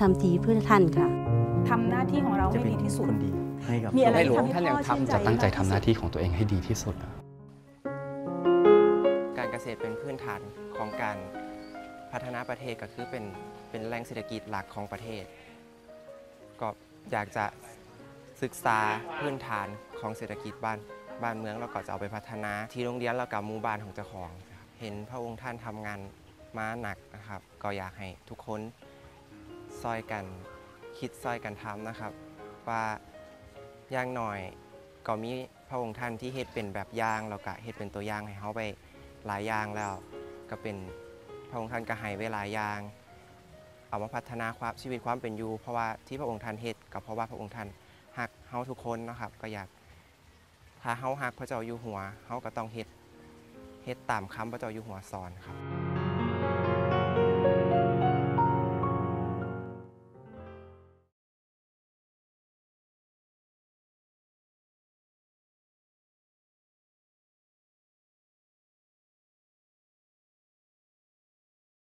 ทำทีเพื่อท่านค่ะ ทำหน้าที่ของเราจะให้เป็นดีที่สุดคนดีให้กับมีอะไรในหลวงที่ท่านยังทำให้พ่อทำจะตั้งใจชื่นใจทำหน้าที่ของตัวเองให้ดีที่สุดอะการเกษตรเป็นพื้นฐานของการพัฒนาประเทศก็คือเป็นเป็นแหล่งเศรษฐกิจหลักของประเทศ ก็อยากจะศึกษาพื้นฐานของเศรษฐกิจบ้านบ้านเมืองแล้วก็จะเอาไปพัฒนาที่โรงเรียนแล้วกับหมู่บ้านของเจ้าของนะครับเห็นพระองค์ท่านทำงานมาหนักนะครับ ก็อยากให้ทุกคน ซอยกัน คิดซอยกันทำนะครับ ว่าอย่างหน่อยก็มีพระองค์ท่านที่เฮ็ดเป็นแบบอย่างแล้วก็เฮ็ดเป็นตัวอย่างให้เขาไปหลายอย่างแล้ว ก็เป็นพระองค์ท่านก็ให้ไว้หลายอย่าง เอามาพัฒนาความชีวิตความเป็นอยู่ เพราะว่าที่พระองค์ท่านเฮ็ดก็เพราะว่าพระองค์ท่านฮักเฮาทุกคนนะครับ ก็อยากถ้าเฮาฮักพระเจ้าอยู่หัวเฮาก็ต้องเฮ็ดเฮ็ดตามคำพระเจ้าอยู่หัวสอนครับ